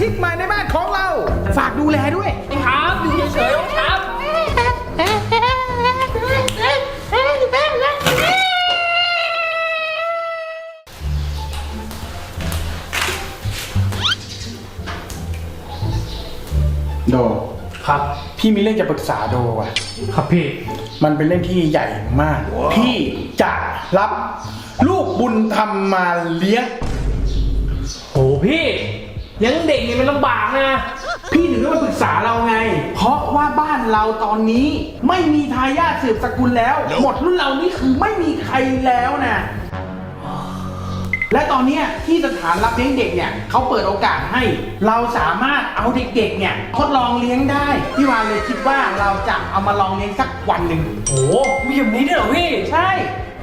ชิกใหม่ในบ้านของเรา ฝากดูแลด้วย ครับอยู่เฉยๆน้องครับ โด ครับ พี่มีเรื่องจะปรึกษาโดว่ะ ครับพี่ มันเป็นเรื่องที่ใหญ่มาก พี่จะรับลูกบุญธรรมมาเลี้ยง โหพี่เลี้ ยังเด็กนี่มันลำบากนะ พี่ถึงได้มาปรึกษาเราไง เพราะว่าบ้านเราตอนนี้ไม่มีทายาทสืบสกุลแล้ว หมดรุ่นเรานี่คือไม่มีใครแล้วนะ และตอนเนี้ยที่สถานรับเลี้ยงเด็กเนี่ยเขาเปิดโอกาสให้ เราสามารถเอาเด็กๆเนี่ยทดลองเลี้ยงได้ พี่วานเลยคิดว่าเราจะเอามาลองเลี้ยงสักวันหนึ่งโหมีแบบนี้ด้วยเหรอพี่ ใช่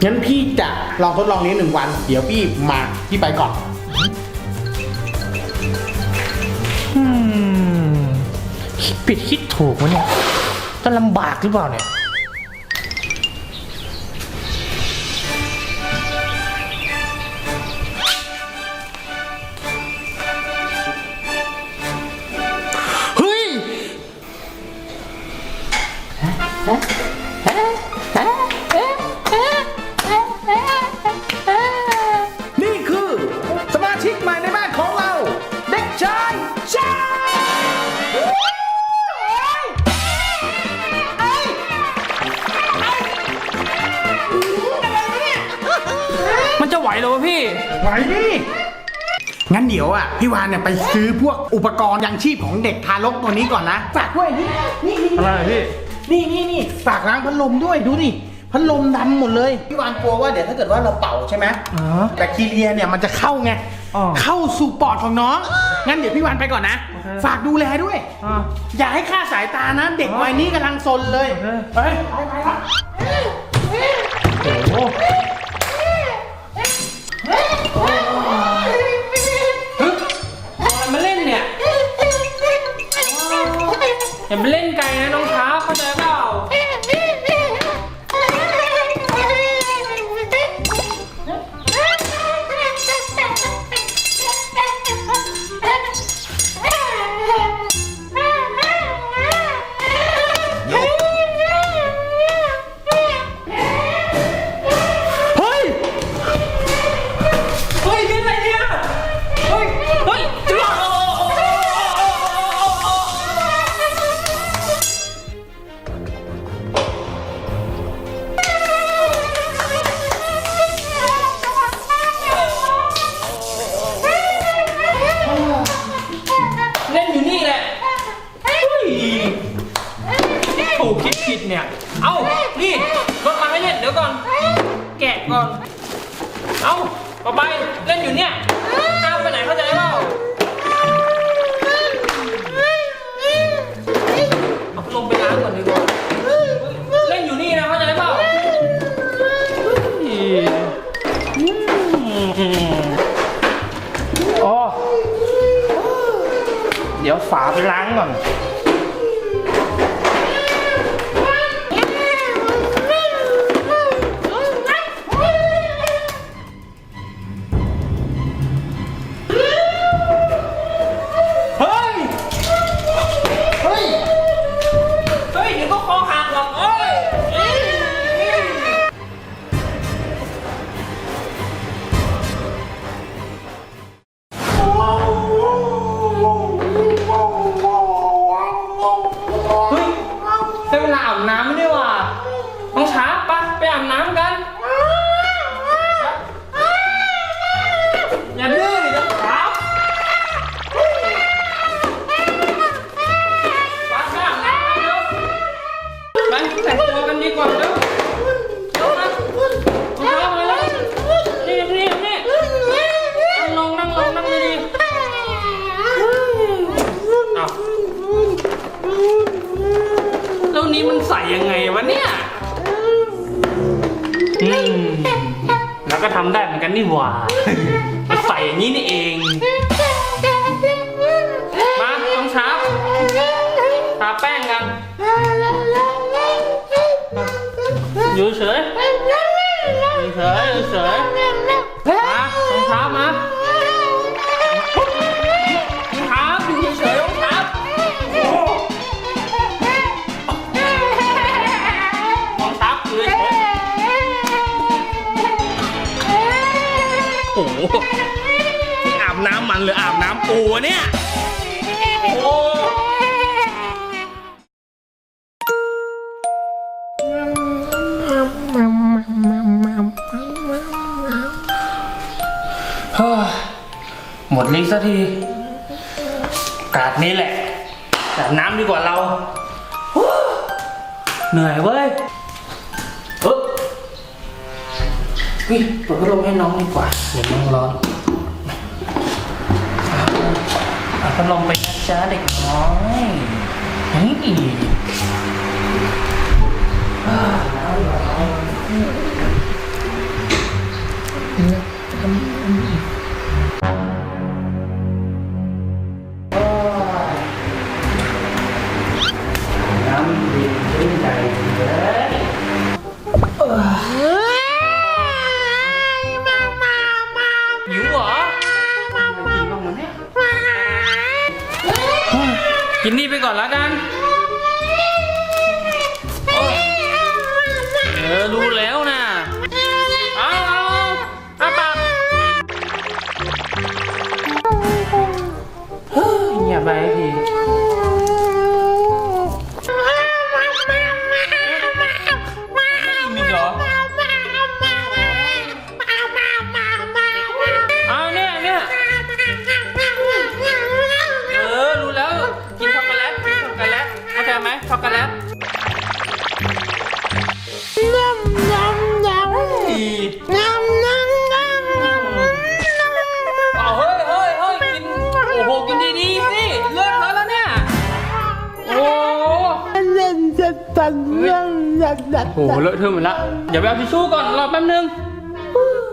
งั้นพี่จะลองทดลองเลี้ยงหนึ่งวัน เดี๋ยวพี่มาพี่ไปก่อน คิดผิดคิดถูกวะเนี่ยจะลำบากหรือเปล่าเนี่ย เฮ้ยนี่ ไหวเหรอวะพี่ ไหวดิงั้นเดี๋ยวอะพี่วานเนี่ยไปซื้อพวกอุปกรณ์ยังชีพของเด็กทารกตัวนี้ก่อนนะฝากด้วยนี่นี่นี่อะไรพี่นี่นี่นี่ฝากล้างพัดลมด้วยดูดิพัดลมดำหมดเลยพี่วานกลัวว่าเดี๋ยวถ้าเกิดว่าเราเป่าใช่ไหมอ๋อแบคทีเรียเนี่ยมันจะเข้าไงอ๋อเข้าสู่ปอดของน้อง งั้นเดี๋ยวพี่วานไปก่อนนะโอเคฝากดูแลด้วยอ่าอย่าให้ค่าดสายตานะ เด็กวัยนี้กำลังซนเลยโอเคไปไปไปละโอ้ อย่ เอาต่อไปเล่นอยู่เนี่ยห้ามไปไหนเข้าใจเปล่าเอาพัดลมไปล้างก่อนดีกว่าเล่นอยู่นี่นะเข้าใจเปล่าอ๋อเดี๋ยวฝาไปล้างก่อน นี่หว่ามันใส่อย่างนี้นี่เอง มาต้องช้าทาแป้งกันอยู่เฉยอยู่เฉยอยู่เฉยมาต้องเช้ามา ปู่เนี่ยโอ้เฮ้หมดลิงสักที กาดนี้แหละแต่น้ำดีกว่าเราเหนื่อยเว้ยเออเฮ้ยเปิดพัดลมให้น้องดีกว่าเดี๋ยวน้องร้อน พัดลงไปนะจ้าเด็กน้อยนี่ problema, โอ้โหเลอะเทอะหมดละเดี๋ยวไปเอาทิชชู่ก่อนรอแป๊บนึง Oh,